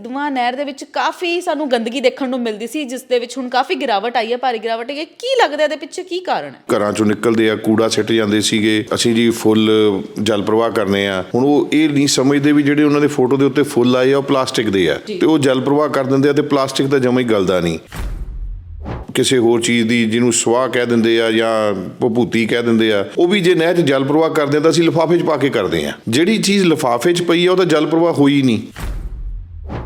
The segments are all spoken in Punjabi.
ਸਿੱਧਵਾਂ ਨਹਿਰ ਦੇ ਵਿੱਚ ਕਾਫੀ ਸਾਨੂੰ ਗੰਦਗੀ ਦੇਖਣ ਨੂੰ ਮਿਲਦੀ ਸੀ ਜਿਸ ਦੇ ਵਿੱਚ ਹੁਣ ਕਾਫੀ ਗਿਰਾਵਟ ਆਈ ਹੈ। ਭਾਰੀ ਗਿਰਾਵਟ ਹੈ। ਕੀ ਲੱਗਦਾ ਇਹਦੇ ਪਿੱਛੇ ਕੀ ਕਾਰਨ ਹੈ? ਘਰਾਂ ਚੋਂ ਨਿਕਲਦੇ ਆ ਕੂੜਾ ਸਿੱਟ ਜਾਂਦੇ ਸੀਗੇ। ਅਸੀਂ ਜੀ ਫੁੱਲ ਜਲ ਪ੍ਰਵਾਹ ਕਰਨੇ ਆ। ਹੁਣ ਉਹ ਇਹ ਨਹੀਂ ਸਮਝਦੇ ਵੀ ਜਿਹੜੇ ਉਹਨਾਂ ਦੇ ਫੋਟੋ ਦੇ ਉੱਤੇ ਫੁੱਲ ਆਏ ਆ ਉਹ ਪਲਾਸਟਿਕ ਦੇ ਆ। ਤੇ ਉਹ ਜਲ ਪ੍ਰਵਾਹ ਕਰ ਦਿੰਦੇ ਆ ਤੇ ਪਲਾਸਟਿਕ ਤਾਂ ਜਮਾ ਹੀ ਗਲਦਾ ਨਹੀਂ। ਕਿਸੇ ਹੋਰ ਚੀਜ਼ ਦੀ ਜਿਹਨੂੰ ਸਵਾਹ ਕਹਿ ਦਿੰਦੇ ਆ ਜਾਂ ਭਭੂਤੀ ਕਹਿ ਦਿੰਦੇ ਆ ਉਹ ਵੀ ਜੇ ਨਹਿਰ 'ਚ ਜਲ ਪ੍ਰਵਾਹ ਕਰਦੇ ਆ ਤਾਂ ਅਸੀਂ ਲਿਫਾਫੇ 'ਚ ਪਾ ਕੇ ਕਰਦੇ ਆ। ਜਿਹੜੀ ਚੀਜ਼ ਲਿਫਾਫੇ 'ਚ ਪਈ ਆ ਉਹ ਤਾਂ ਜਲ ਪ੍ਰਵਾਹ ਹੋਈ ਨਹੀਂ।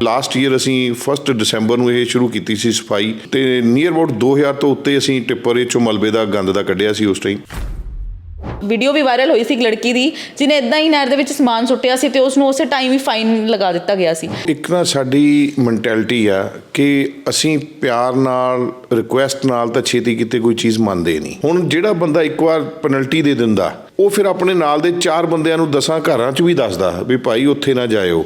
ਲਾਸਟ ਈਅਰ ਅਸੀਂ 1 ਦਸੰਬਰ ਨੂੰ ਇਹ ਸ਼ੁਰੂ ਕੀਤੀ ਸੀ ਸਫ਼ਾਈ ਤੇ ਨੀਅਰ ਅਬਾਊਟ 2000 ਤੋਂ ਉੱਤੇ ਅਸੀਂ ਟਿੱਪਰ ਇਹ ਚੋਂ ਮਲਬੇ ਦਾ ਗੰਦ ਦਾ ਕੱਢਿਆ ਸੀ ਉਸ ਟਾਈਮ ਵੀਡੀਓ ਵੀ ਵਾਇਰਲ ਹੋਈ ਸੀ ਇੱਕ ਲੜਕੀ ਦੀ ਜਿਹਨੇ ਇਦਾਂ ਹੀ ਨਹਿਰ ਦੇ ਵਿੱਚ ਸਮਾਨ ਸੁੱਟਿਆ ਸੀ ਤੇ ਉਸ ਨੂੰ ਉਸੇ ਟਾਈਮ ਹੀ ਫਾਈਨ ਲਗਾ ਦਿੱਤਾ ਗਿਆ ਸੀ। ਇੱਕ ਨਾ ਸਾਡੀ ਮੈਂਟੈਲਿਟੀ ਆ ਕਿ ਅਸੀਂ ਪਿਆਰ ਨਾਲ ਰਿਕੁਐਸਟ ਨਾਲ ਤਾਂ ਛੇਤੀ ਕਿਤੇ ਕੋਈ ਚੀਜ਼ ਮੰਨਦੇ ਨਹੀਂ। ਹੁਣ ਜਿਹੜਾ ਬੰਦਾ ਇੱਕ ਵਾਰ ਪੈਨਲਟੀ ਦੇ ਦਿੰਦਾ ਉਹ ਫਿਰ ਆਪਣੇ ਨਾਲ ਦੇ ਚਾਰ ਬੰਦਿਆਂ ਨੂੰ ਦਸਾਂ ਘਰਾਂ 'ਚ ਵੀ ਦੱਸਦਾ ਵੀ ਭਾਈ ਉੱਥੇ ਨਾ ਜਾਇਓ।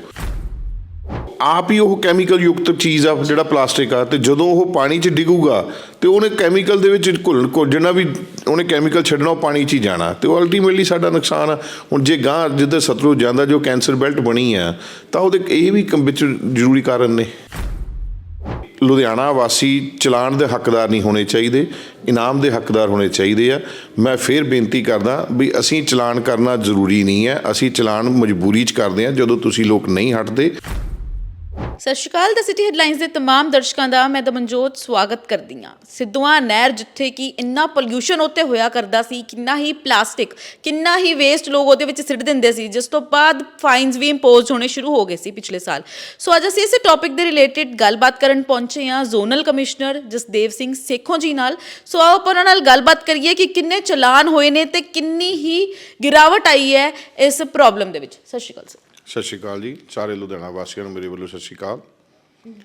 ਆਪ ਹੀ ਉਹ ਕੈਮੀਕਲ ਯੁਕਤ ਚੀਜ਼ ਆ ਜਿਹੜਾ ਪਲਾਸਟਿਕ ਆ, ਤੇ ਜਦੋਂ ਉਹ ਪਾਣੀ 'ਚ ਡਿੱਗੂਗਾ, ਤੇ ਉਹਨੇ ਕੈਮੀਕਲ ਦੇ ਵਿੱਚ ਘੁਲਣ ਘੁਲ ਜਿੰਨਾ ਵੀ ਉਹਨੇ ਕੈਮੀਕਲ ਛੱਡਣਾ, ਉਹ ਪਾਣੀ 'ਚ ਹੀ ਜਾਣਾ। ਤੇ ਉਹ ਅਲਟੀਮੇਟਲੀ ਸਾਡਾ ਨੁਕਸਾਨ ਆ। ਹੁਣ ਜੇ ਗਾਂ ਜਿੱਦਾਂ ਸਤਲੁਜ ਜਾਂਦਾ, ਜੋ ਕੈਂਸਰ ਬੈਲਟ ਬਣੀ ਆ, ਤਾਂ ਉਹਦੇ ਇਹ ਵੀ ਕੰਮ ਵਿੱਚ ਜ਼ਰੂਰੀ ਕਾਰਨ ਨੇ। ਲੁਧਿਆਣਾ ਵਾਸੀ ਚਲਾਨ ਦੇ ਹੱਕਦਾਰ ਨਹੀਂ ਹੋਣੇ ਚਾਹੀਦੇ, ਇਨਾਮ ਦੇ ਹੱਕਦਾਰ ਹੋਣੇ ਚਾਹੀਦੇ ਆ। ਮੈਂ ਫੇਰ ਬੇਨਤੀ ਕਰਦਾ ਵੀ ਅਸੀਂ ਚਲਾਨ ਕਰਨਾ ਜ਼ਰੂਰੀ ਨਹੀਂ ਹੈ। ਅਸੀਂ ਚਲਾਨ ਮਜਬੂਰੀ 'ਚ ਕਰਦੇ ਆ ਜਦੋਂ ਤੁਸੀਂ ਲੋਕ ਨਹੀਂ ਹਟਦੇ। ਸਤਿ ਸ਼੍ਰੀ ਅਕਾਲ ਦ ਸਿਟੀ ਹੈਡਲਾਈਨਸ ਦੇ तमाम ਦਰਸ਼ਕਾਂ ਦਾ ਮੈਂ ਦਮਨਜੋਤ ਸਵਾਗਤ ਕਰਦੀ ਹਾਂ ਸਿੱਧੂਆਂ ਨਹਿਰ ਜਿੱਥੇ ਕਿ ਇੰਨਾ ਪੋਲਿਊਸ਼ਨ ਉੱਤੇ ਹੋਇਆ ਕਰਦਾ ਸੀ ਕਿੰਨਾ ਹੀ ਪਲਾਸਟਿਕ ਕਿੰਨਾ ਹੀ ਵੇਸਟ ਲੋਕ ਉਹਦੇ ਵਿੱਚ ਸਿੱਟ ਦਿੰਦੇ ਸੀ ਜਿਸ ਤੋਂ ਬਾਅਦ ਫਾਈਨਸ ਵੀ ਇੰਪੋਜ਼ ਹੋਣੇ ਸ਼ੁਰੂ ਹੋ ਗਏ ਸੀ ਪਿਛਲੇ ਸਾਲ ਸੋ ਅੱਜ ਅਸੀਂ ਇਸੇ ਟੌਪਿਕ ਦੇ ਰਿਲੇਟਡ ਗੱਲਬਾਤ ਕਰਨ ਪਹੁੰਚੇ ਹਾਂ ਜ਼ੋਨਲ ਕਮਿਸ਼ਨਰ ਜਸਦੇਵ ਸਿੰਘ ਸੇਖੋਂ ਜੀ ਨਾਲ ਸੋ ਆਓ ਆਪਾਂ ਉਹਨਾਂ ਨਾਲ ਗੱਲਬਾਤ ਕਰੀਏ ਕਿ ਕਿੰਨੇ ਚਲਾਨ ਹੋਏ ਨੇ ਤੇ ਕਿੰਨੀ ਹੀ ਗਿਰਾਵਟ ਆਈ ਹੈ ਇਸ ਪ੍ਰੋਬਲਮ ਦੇ ਵਿੱਚ ਸਤਿ ਸ਼੍ਰੀ ਅਕਾਲ ਸਰ ਸਤਿ ਸ਼੍ਰੀ ਅਕਾਲ ਜੀ ਸਾਰੇ ਲੁਧਿਆਣਾ ਵਾਸੀਆਂ ਨੂੰ ਮੇਰੇ ਵੱਲੋਂ ਸਤਿ ਸ਼੍ਰੀ ਅਕਾਲ।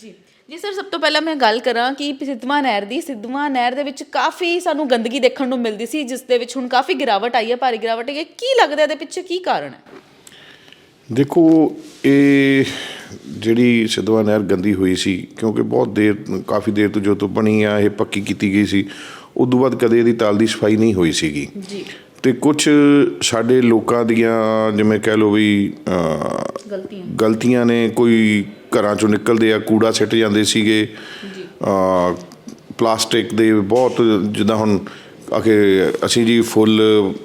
ਜੀ ਜੀ ਸਰ ਸਭ ਤੋਂ ਪਹਿਲਾਂ ਮੈਂ ਗੱਲ ਕਰਾਂ ਕਿ ਸਿੱਧਵਾਂ ਨਹਿਰ ਦੀ ਸਿੱਧਵਾਂ ਨਹਿਰ ਦੇ ਵਿੱਚ ਕਾਫੀ ਸਾਨੂੰ ਗੰਦਗੀ ਦੇਖਣ ਨੂੰ ਮਿਲਦੀ ਸੀ ਜਿਸ ਦੇ ਵਿੱਚ ਹੁਣ ਕਾਫੀ ਗਿਰਾਵਟ ਆਈ ਹੈ ਭਾਰੀ ਗਿਰਾਵਟ ਹੈ। ਕੀ ਲੱਗਦਾ ਇਹਦੇ ਪਿੱਛੇ ਕੀ ਕਾਰਨ ਹੈ? ਦੇਖੋ ਇਹ ਜਿਹੜੀ ਸਿੱਧਵਾ ਨਹਿਰ ਗੰਦੀ ਹੋਈ ਸੀ ਕਿਉਂਕਿ ਬਹੁਤ ਦੇਰ ਕਾਫੀ ਦੇਰ ਤੋਂ ਜੋ ਤੋਂ ਬਣੀ ਆ ਇਹ ਪੱਕੀ ਕੀਤੀ ਗਈ ਸੀ ਉਦੋਂ ਬਾਅਦ ਕਦੇ ਇਹਦੀ ਤਾਲ ਦੀ ਸਫ਼ਾਈ ਨਹੀਂ ਹੋਈ ਸੀਗੀ। ਜੀ। ਤੇ ਕੁਝ ਸਾਡੇ ਲੋਕਾਂ ਦੀਆਂ ਜਿਵੇਂ ਕਹਿ ਲਓ ਵੀ ਗਲਤੀਆਂ। ਗਲਤੀਆਂ ਨੇ ਕੋਈ ਘਰਾਂ ਚੋਂ ਨਿਕਲਦੇ ਆ ਕੂੜਾ ਸਿੱਟ ਜਾਂਦੇ ਸੀਗੇ। ਅ ਪਲਾਸਟਿਕ ਦੇ ਬਹੁਤ ਜਿੱਦਾਂ ਹੁਣ ਆਖੇ ਅਸੀਂ ਜੀ ਫੁੱਲ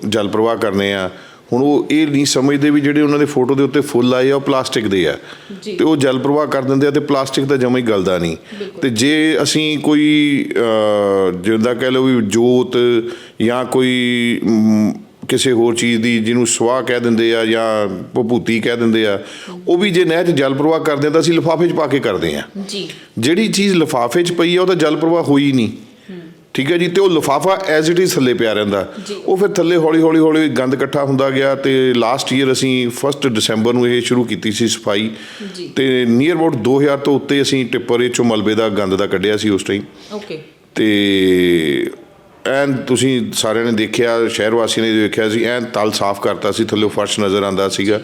ਜਲ ਪ੍ਰਵਾਹ ਕਰਨੇ ਆ ਹੁਣ ਉਹ ਇਹ ਨਹੀਂ ਸਮਝਦੇ ਵੀ ਜਿਹੜੇ ਉਹਨਾਂ ਦੇ ਫੋਟੋ ਦੇ ਉੱਤੇ ਫੁੱਲ ਆਏ ਆ ਉਹ ਪਲਾਸਟਿਕ ਦੇ ਆ। ਤੇ ਉਹ ਜਲ ਪ੍ਰਵਾਹ ਕਰ ਦਿੰਦੇ ਆ ਤੇ ਪਲਾਸਟਿਕ ਤਾਂ ਜਮਾ ਹੀ ਗਲਦਾ ਨਹੀਂ। ਤੇ ਜੇ ਅਸੀਂ ਕੋਈ ਜਿੱਦਾਂ ਕਹਿ ਲਓ ਵੀ ਜੋਤ ਜਾਂ ਕੋਈ ਕਿਸੇ ਹੋਰ ਚੀਜ਼ ਦੀ ਜਿਹਨੂੰ ਸਵਾਹ ਕਹਿ ਦਿੰਦੇ ਆ ਜਾਂ ਭਭੂਤੀ ਕਹਿ ਦਿੰਦੇ ਆ ਉਹ ਵੀ ਜੇ ਨਹਿਰ 'ਚ ਜਲ ਪ੍ਰਵਾਹ ਕਰਦੇ ਆ ਤਾਂ ਅਸੀਂ ਲਿਫਾਫੇ 'ਚ ਪਾ ਕੇ ਕਰਦੇ ਆ। ਜੀ। ਜਿਹੜੀ ਚੀਜ਼ ਲਿਫਾਫੇ 'ਚ ਪਈ ਆ ਉਹ ਤਾਂ ਜਲ ਪ੍ਰਵਾਹ ਹੋਈ ਨਹੀਂ। ਠੀਕ ਹੈ ਜੀ ਤੇ ਉਹ ਲਿਫਾਫਾ ਐਜ਼ ਇਟ ਇਜ਼ ਥੱਲੇ ਪਿਆ ਰਹਿੰਦਾ। ਉਹ ਫਿਰ ਥੱਲੇ ਹੌਲੀ ਹੌਲੀ ਹੌਲੀ ਗੰਦ ਇਕੱਠਾ ਹੁੰਦਾ ਗਿਆ ਤੇ ਲਾਸਟ ਈਅਰ ਅਸੀਂ 1 ਦਸੰਬਰ ਨੂੰ ਇਹ ਸ਼ੁਰੂ ਕੀਤੀ ਸੀ ਸਫ਼ਾਈ। ਤੇ ਨੀਅਰ ਅਬਾਊਟ 2000 ਤੋਂ ਉੱਤੇ ਅਸੀਂ ਟਿੱਪਰ ਇਹ ਚੋਂ ਮਲਬੇ ਦਾ ਗੰਦ ਦਾ ਕੱਢਿਆ ਸੀ ਉਸ ਟਾਈਮ ਓਕੇ ਤੇ ਐਨ ਤੁਸੀਂ ਸਾਰਿਆਂ ਨੇ ਦੇਖਿਆ ਸ਼ਹਿਰ ਵਾਸੀਆਂ ਨੇ ਦੇਖਿਆ ਸੀ ਐਨ ਤਲ ਸਾਫ਼ ਕਰਤਾ ਸੀ ਥੱਲੇ ਫਰਸ਼ ਨਜ਼ਰ ਆਂਦਾ ਸੀਗਾ।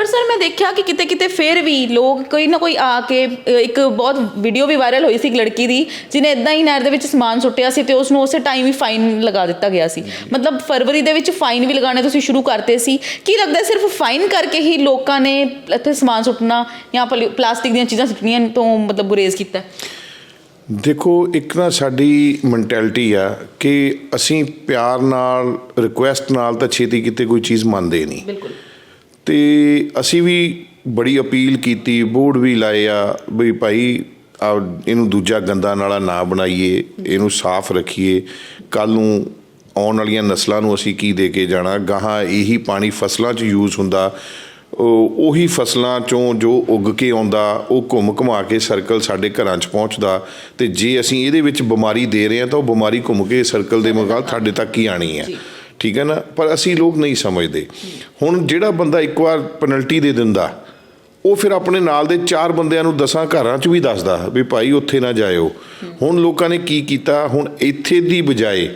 ਪਰ ਸਰ ਮੈਂ ਦੇਖਿਆ ਕਿ ਕਿਤੇ ਕਿਤੇ ਫੇਰ ਵੀ ਲੋਕ ਕੋਈ ਨਾ ਕੋਈ ਆ ਕੇ ਅ, ਇੱਕ ਬਹੁਤ ਵੀਡੀਓ ਵੀ ਵਾਇਰਲ ਹੋਈ ਸੀ ਇੱਕ ਲੜਕੀ ਦੀ ਜਿਹਨੇ ਇਦਾਂ ਹੀ ਨਹਿਰ ਦੇ ਵਿੱਚ ਸਮਾਨ ਸੁੱਟਿਆ ਸੀ ਤੇ ਉਸ ਨੂੰ ਉਸੇ ਟਾਈਮ ਹੀ ਫਾਈਨ ਲਗਾ ਦਿੱਤਾ ਗਿਆ ਸੀ। ਮਤਲਬ ਫਰਵਰੀ ਦੇ ਵਿੱਚ ਫਾਈਨ ਵੀ ਲਗਾਉਣੇ ਤੁਸੀਂ ਸ਼ੁਰੂ ਕਰਤੇ ਸੀ। ਕੀ ਲੱਗਦਾ ਹੈ ਸਿਰਫ ਫਾਈਨ ਕਰਕੇ ਹੀ ਲੋਕਾਂ ਨੇ ਇੱਥੇ ਸਮਾਨ ਸੁੱਟਣਾ ਜਾਂ ਪਲੀ- ਪਲਾਸਟਿਕ ਦੀਆਂ ਚੀਜ਼ਾਂ ਸੁੱਟਣੀਆਂ ਤੋਂ ਮਤਲਬ ਗੁਰੇਜ਼ ਕੀਤਾ? ਹੈ? ਦੇਖੋ ਇੱਕ ਨਾ ਸਾਡੀ ਮੈਂਟੈਲਿਟੀ ਆ ਕਿ ਅਸੀਂ ਪਿਆਰ ਨਾਲ ਰਿਕੁਐਸਟ ਨਾਲ ਤਾਂ ਛੇਤੀ ਕਿਤੇ ਕੋਈ ਚੀਜ਼ ਮੰਨਦੇ ਨਹੀਂ। ਬਿਲਕੁਲ। ਤੇ ਅਸੀਂ ਵੀ ਬੜੀ ਅਪੀਲ ਕੀਤੀ, ਬੋਰਡ ਵੀ ਲਾਏ ਆ ਵੀ ਭਾਈ ਇਹਨੂੰ ਦੂਜਾ ਗੰਦਾ ਨਾਲਾ ਨਾ ਬਣਾਈਏ, ਇਹਨੂੰ ਸਾਫ਼ ਰੱਖੀਏ। ਕੱਲ ਨੂੰ ਆਉਣ ਵਾਲੀਆਂ ਨਸਲਾਂ ਨੂੰ ਅਸੀਂ ਕੀ ਦੇ ਕੇ ਜਾਣਾ? ਗਾਹਾਂ ਇਹੀ ਪਾਣੀ ਫਸਲਾਂ 'ਚ ਯੂਜ਼ ਹੁੰਦਾ। ਉਹ- ਉਹੀ ਫਸਲਾਂ ਚੋਂ ਜੋ ਉੱਗ ਕੇ ਆਉਂਦਾ, ਉਹ ਘੁੰਮ ਘੁਮਾ ਕੇ ਸਰਕਲ ਸਾਡੇ ਘਰਾਂ 'ਚ ਪਹੁੰਚਦਾ। ਤੇ ਜੇ ਅਸੀਂ ਇਹਦੇ ਵਿੱਚ ਬਿਮਾਰੀ ਦੇ ਰਹੇ ਹਾਂ, ਤਾਂ ਉਹ ਬਿਮਾਰੀ ਘੁੰਮ ਕੇ ਸਰਕਲ ਦੇ ਮੁਕਾਬਲੇ ਸਾਡੇ ਤੱਕ ਹੀ ਆਣੀ ਹੈ। ਠੀਕ ਹੈ ਨਾ? ਪਰ ਅਸੀਂ ਲੋਕ ਨਹੀਂ ਸਮਝਦੇ। ਹੁਣ ਜਿਹੜਾ ਬੰਦਾ ਇੱਕ ਵਾਰ ਪੈਨਲਟੀ ਦੇ ਦਿੰਦਾ ਉਹ ਫਿਰ ਆਪਣੇ ਨਾਲ ਦੇ ਚਾਰ ਬੰਦਿਆਂ ਨੂੰ ਦਸਾਂ ਘਰਾਂ 'ਚ ਵੀ ਦੱਸਦਾ ਵੀ ਭਾਈ ਉੱਥੇ ਨਾ ਜਾਇਓ। ਹੁਣ ਲੋਕਾਂ ਨੇ ਕੀ ਕੀਤਾ? ਹੁਣ ਇੱਥੇ ਦੀ ਬਜਾਏ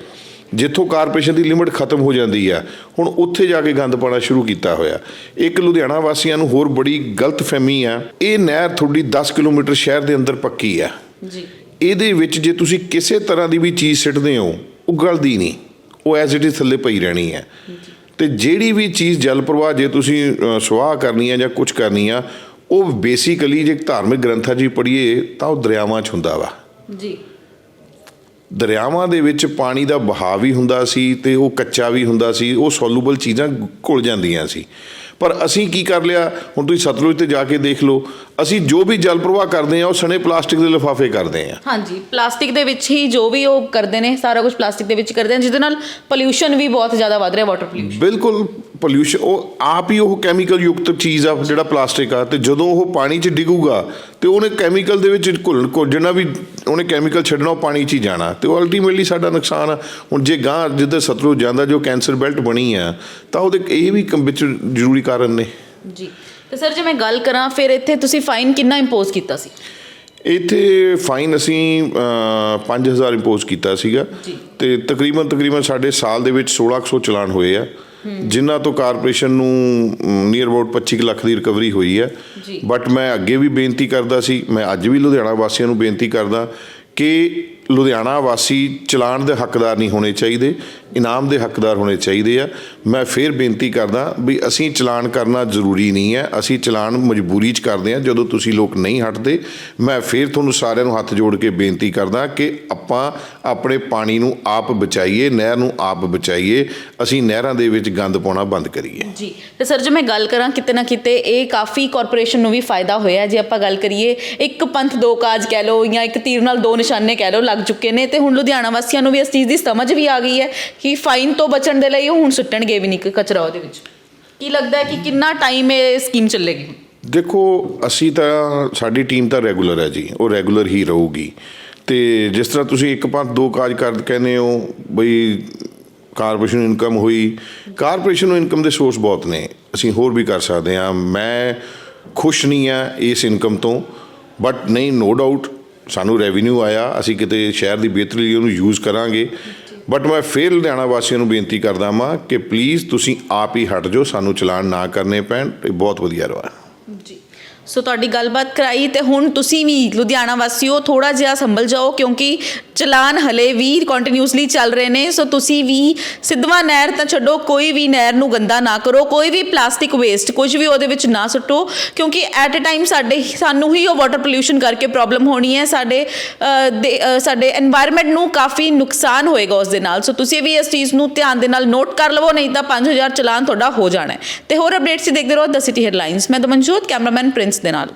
ਜਿੱਥੋਂ ਕਾਰਪੋਰੇਸ਼ਨ ਦੀ ਲਿਮਟ ਖਤਮ ਹੋ ਜਾਂਦੀ ਆ ਹੁਣ ਉੱਥੇ ਜਾ ਕੇ ਗੰਦ ਪਾਣਾ ਸ਼ੁਰੂ ਕੀਤਾ ਹੋਇਆ। ਇੱਕ ਲੁਧਿਆਣਾ ਵਾਸੀਆਂ ਨੂੰ ਹੋਰ ਬੜੀ ਗਲਤ ਫਹਿਮੀ ਆ। ਇਹ ਨਹਿਰ ਤੁਹਾਡੀ 10 ਕਿਲੋਮੀਟਰ ਸ਼ਹਿਰ ਦੇ ਅੰਦਰ ਪੱਕੀ ਆ। ਜੀ। ਇਹਦੇ ਵਿੱਚ ਜੇ ਤੁਸੀਂ ਕਿਸੇ ਤਰ੍ਹਾਂ ਦੀ ਵੀ ਚੀਜ਼ ਸਿੱਟਦੇ ਹੋ ਉਹ ਗਲਦੀ ਨਹੀਂ। ਉਹ ਐਜ਼ ਇਟ ਇਜ਼ ਥੱਲੇ ਪਈ ਰਹਿਣੀ ਹੈ। ਤੇ ਜਿਹੜੀ ਵੀ ਚੀਜ਼ ਜਲ ਪ੍ਰਵਾਹ ਜੇ ਤੁਸੀਂ ਸੁਆਹ ਕਰਨੀ ਹੈ ਜਾਂ ਕੁਝ ਕਰਨੀ ਆ ਉਹ ਬੇਸਿਕਲੀ ਜੇ ਧਾਰਮਿਕ ਗ੍ਰੰਥਾਂ 'ਚ ਪੜ੍ਹੀਏ ਤਾਂ ਉਹ ਦਰਿਆਵਾਂ 'ਚ ਹੁੰਦਾ ਵਾ। ਜੀ। ਦਰਿਆਵਾਂ ਦੇ ਵਿੱਚ ਪਾਣੀ ਦਾ ਵਹਾਅ ਵੀ ਹੁੰਦਾ ਸੀ ਤੇ ਉਹ ਕੱਚਾ ਵੀ ਹੁੰਦਾ ਸੀ ਉਹ ਸੋਲੂਬਲ ਚੀਜ਼ਾਂ ਘੁਲ ਜਾਂਦੀਆਂ ਸੀ। ਪਰ ਅਸੀਂ ਕੀ ਕਰ ਲਿਆ? ਹੁਣ ਤੁਸੀਂ ਸਤਲੁਜ ਤੇ ਜਾ ਕੇ ਦੇਖ ਲਓ। ਅਸੀਂ ਜੋ ਵੀ ਜਲ ਪ੍ਰਵਾਹ ਕਰਦੇ ਆ ਉਹ ਸਣੇ ਪਲਾਸਟਿਕ ਦੇ ਲਿਫਾਫੇ ਕਰਦੇ ਆ ਹਾਂਜੀ ਪਲਾਸਟਿਕ ਦੇ ਵਿੱਚ ਹੀ ਜੋ ਵੀ ਉਹ ਕਰਦੇ ਨੇ ਸਾਰਾ ਕੁਝ ਪਲਾਸਟਿਕ ਦੇ ਵਿੱਚ ਕਰਦੇ ਨੇ ਜਿਹਦੇ ਨਾਲ ਪੋਲਿਊਸ਼ਨ ਵੀ ਬਹੁਤ ਜ਼ਿਆਦਾ ਵੱਧ ਰਿਹਾ ਵਾਟਰ ਪੋਲਿਊਸ਼ਨ ਬਿਲਕੁਲ ਪੋਲਿਊਸ਼ਨ ਉਹ ਆਪ ਹੀ ਉਹ ਕੈਮੀਕਲ ਯੁਕਤ ਚੀਜ਼ ਆ ਜਿਹੜਾ ਪਲਾਸਟਿਕ ਆ ਤੇ ਜਦੋਂ ਉਹ ਪਾਣੀ 'ਚ ਡਿੱਗੂਗਾ ਤੇ ਉਹਨੇ ਕੈਮੀਕਲ ਦੇ ਵਿੱਚ ਘੁਲਣ ਘੁਲਣਾ ਵੀ ਉਹਨੇ ਕੈਮੀਕਲ ਛੱਡਣਾ ਉਹ ਪਾਣੀ 'ਚ ਹੀ ਜਾਣਾ। ਤੇ ਉਹ ਅਲਟੀਮੇਟਲੀ ਸਾਡਾ ਨੁਕਸਾਨ ਆ। ਹੁਣ ਜੇ ਗਾਂ ਜਿੱਦਾਂ ਸਤਲੁਜ ਜਾਂਦਾ ਜੋ ਕੈਂਸਰ ਬੈਲਟ ਬਣੀ ਆ ਤਾਂ ਉਹਦੇ ਇਹ ਵੀ ਵਿੱਚ ਜ਼ਰੂਰੀ ਕਾਰਨ ਨੇ। ਜੀ। ਤੇ ਸਰ ਜੇ ਮੈਂ ਗੱਲ ਕਰਾਂ ਫਿਰ ਇੱਥੇ ਤੁਸੀਂ ਫਾਈਨ ਕਿੰਨਾ ਇੰਪੋਜ਼ ਕੀਤਾ ਸੀ? ਇੱਥੇ ਫਾਈਨ ਅਸੀਂ ਅਹ, 5000 ਇੰਪੋਜ਼ ਕੀਤਾ ਸੀਗਾ। ਤੇ ਤਕਰੀਬਨ ਤਕਰੀਬਨ ਸਾਡੇ ਸਾਲ ਦੇ ਵਿੱਚ 1600 ਚਲਾਨ ਹੋਏ ਆ। ਜਿਨ੍ਹਾਂ ਤੋਂ ਕਾਰਪੋਰੇਸ਼ਨ ਨੂੰ ਨੀਅਰ ਅਬਾਊਟ 25 ਕੁ ਲੱਖ ਦੀ ਰਿਕਵਰੀ ਹੋਈ ਹੈ। ਬਟ ਮੈਂ ਅੱਗੇ ਵੀ ਬੇਨਤੀ ਕਰਦਾ ਸੀ ਮੈਂ ਅੱਜ ਵੀ ਲੁਧਿਆਣਾ ਵਾਸੀਆਂ ਨੂੰ ਬੇਨਤੀ ਕਰਦਾ ਕਿ ਲੁਧਿਆਣਾ ਵਾਸੀ ਚਲਾਨ ਦੇ ਹੱਕਦਾਰ ਨਹੀਂ ਹੋਣੇ ਚਾਹੀਦੇ, ਇਨਾਮ ਦੇ ਹੱਕਦਾਰ ਹੋਣੇ ਚਾਹੀਦੇ ਆ। ਮੈਂ ਫੇਰ ਬੇਨਤੀ ਕਰਦਾ ਵੀ ਅਸੀਂ ਚਲਾਨ ਕਰਨਾ ਜ਼ਰੂਰੀ ਨਹੀਂ ਹੈ, ਅਸੀਂ ਚਲਾਨ ਮਜਬੂਰੀ 'ਚ ਕਰਦੇ ਆ ਜਦੋਂ ਤੁਸੀਂ ਲੋਕ ਨਹੀਂ ਹਟਦੇ, ਮੈਂ ਫੇਰ ਤੁਹਾਨੂੰ ਸਾਰਿਆਂ ਨੂੰ ਹੱਥ ਜੋੜ ਕੇ ਬੇਨਤੀ ਕਰਦਾ ਕਿ ਆਪਾਂ ਆਪਣੇ ਪਾਣੀ ਨੂੰ ਆਪ ਬਚਾਈਏ, ਨਹਿਰ ਨੂੰ ਆਪ ਬਚਾਈਏ, ਅਸੀਂ ਨਹਿਰਾਂ ਦੇ ਵਿੱਚ ਗੰਦ ਪਾਉਣਾ ਬੰਦ ਕਰੀਏ। ਜੀ, ਤੇ ਸਰ, ਜੇ ਮੈਂ ਗੱਲ ਕਰਾਂ ਕਿਤੇ ਨਾ ਕਿਤੇ, ਇਹ ਕਾਫੀ ਕਾਰਪੋਰੇਸ਼ਨ ਨੂੰ ਵੀ ਫਾਇਦਾ ਹੋਇਆ ਜੇ ਆਪਾਂ ਗੱਲ ਕਰੀਏ, ਇੱਕ ਪੰਥ ਦੋ ਕਾਜ ਕਹਿ ਲਓ ਜਾਂ ਇੱਕ ਤੀਰ ਨਾਲ ਦੋ ਨਿਸ਼ਾਨੇ ਕਹਿ ਲਓ ਲੱਗ ਚੁੱਕੇ ਨੇ ਤੇ ਹੁਣ ਲੁਧਿਆਣਾ ਵਾਸੀਆਂ ਨੂੰ ਵੀ ਇਸ ਚੀਜ਼ ਦੀ ਸਮਝ ਵੀ ਆ ਗਈ ਹੈ ਕਿ ਫਾਈਨ ਤੋਂ ਬਚਣ ਦੇ ਲਈ ਉਹ ਹੁਣ ਸੁੱਟਣਗੇ ਵੀ ਨਹੀਂ ਕਚਰਾ ਉਹਦੇ ਵਿੱਚ। ਕੀ ਲੱਗਦਾ ਹੈ ਕਿ ਕਿੰਨਾ ਟਾਈਮ ਇਹ ਸਕੀਮ ਚੱਲੇਗੀ? ਦੇਖੋ, ਅਸੀਂ ਤਾਂ, ਸਾਡੀ ਟੀਮ ਤਾਂ ਰੈਗੂਲਰ ਹੈ ਜੀ। ਉਹ ਰੈਗੂਲਰ ਹੀ ਰਹੂਗੀ। ਤੇ ਜਿਸ ਤਰ੍ਹਾਂ ਤੁਸੀਂ ਇੱਕ ਪੰਥ ਦੋ ਕਾਜ ਕਰ ਕਹਿੰਦੇ ਹੋ, ਬਈ ਕਾਰਪੋਰੇਸ਼ਨ ਨੂੰ ਇਨਕਮ ਹੋਈ। ਕਾਰਪੋਰੇਸ਼ਨ ਨੂੰ ਇਨਕਮ ਦੇ ਸੋਰਸ ਬਹੁਤ ਨੇ। ਅਸੀਂ ਹੋਰ ਵੀ ਕਰ ਸਕਦੇ ਹਾਂ। ਮੈਂ ਖੁਸ਼ ਨਹੀਂ ਆ ਇਸ ਇਨਕਮ ਤੋਂ। ਬਟ ਨਹੀਂ ਨੋ ਡਾਊਟ ਸਾਨੂੰ ਰੈਵਨਿਊ ਆਇਆ, ਅਸੀਂ ਕਿਤੇ ਸ਼ਹਿਰ ਦੀ ਬਿਹਤਰੀ ਲਈ ਉਹਨੂੰ ਯੂਜ਼ ਕਰਾਂਗੇ। ਬਟ ਮੈਂ ਫੇਰ ਲੁਧਿਆਣਾ ਵਾਸੀਆਂ ਨੂੰ ਬੇਨਤੀ ਕਰਦਾ ਹਾਂ ਕਿ ਪਲੀਜ਼ ਤੁਸੀਂ ਆਪ ਹੀ ਹਟ ਜਾਓ, ਸਾਨੂੰ ਚਲਾਨ ਨਾ ਕਰਨੇ ਪੈਣ ਇਹ ਬਹੁਤ ਵਧੀਆ ਰਵਾ ਜੀ। ਸੋ ਤੁਹਾਡੀ ਗੱਲਬਾਤ ਕਰਾਈ ਤੇ ਹੁਣ ਤੁਸੀਂ ਵੀ ਲੁਧਿਆਣਾ ਵਾਸੀਓ ਥੋੜਾ ਜਿਹਾ ਸੰਭਲ ਜਾਓ ਕਿਉਂਕਿ ਚਲਾਨ ਹਲੇ ਵੀ ਕੰਟੀਨਿਊਸਲੀ ਚੱਲ ਰਹੇ ਨੇ। ਸੋ ਤੁਸੀਂ ਵੀ ਸਿੱਧਵਾ ਨਹਿਰ ਤਾਂ ਛੱਡੋ, ਕੋਈ ਵੀ ਨਹਿਰ ਨੂੰ ਗੰਦਾ ਨਾ ਕਰੋ, ਕੋਈ ਵੀ ਪਲਾਸਟਿਕ ਵੇਸਟ ਕੁਝ ਵੀ ਉਹਦੇ ਵਿੱਚ ਨਾ ਸੁੱਟੋ, ਕਿਉਂਕਿ ਐਟ ਅ ਟਾਈਮ ਸਾਡੇ ਸਾਨੂੰ ਹੀ ਉਹ ਵਾਟਰ ਪੋਲੂਸ਼ਨ ਕਰਕੇ ਪ੍ਰੋਬਲਮ ਹੋਣੀ ਹੈ। ਸਾਡੇ ਸਾਡੇ এনवायरमेंट ਨੂੰ ਕਾਫੀ ਨੁਕਸਾਨ ਹੋਏਗਾ ਉਸ ਦੇ ਨਾਲ। ਸੋ ਤੁਸੀਂ ਵੀ ਇਸ ਚੀਜ਼ ਨੂੰ ਧਿਆਨ ਦੇ ਨਾਲ ਨੋਟ ਕਰ ਲਵੋ, ਨਹੀਂ ਤਾਂ 5000 ਚਲਾਨ ਤੁਹਾਡਾ ਹੋ ਜਾਣਾ ਤੇ ਹੋਰ ਅਪਡੇਟਸ ਹੀ ਦੇਖਦੇ ਰਹੋ ਦ ਸਿਟੀ ਹੈਡਲਾਈਨਸ ਮੈਂ ਦਮਨਜੋਤ ਕੈਮਰਾਮੈਨ ਪ੍ਰਿੰਸ ਦੇ ਨਾਲ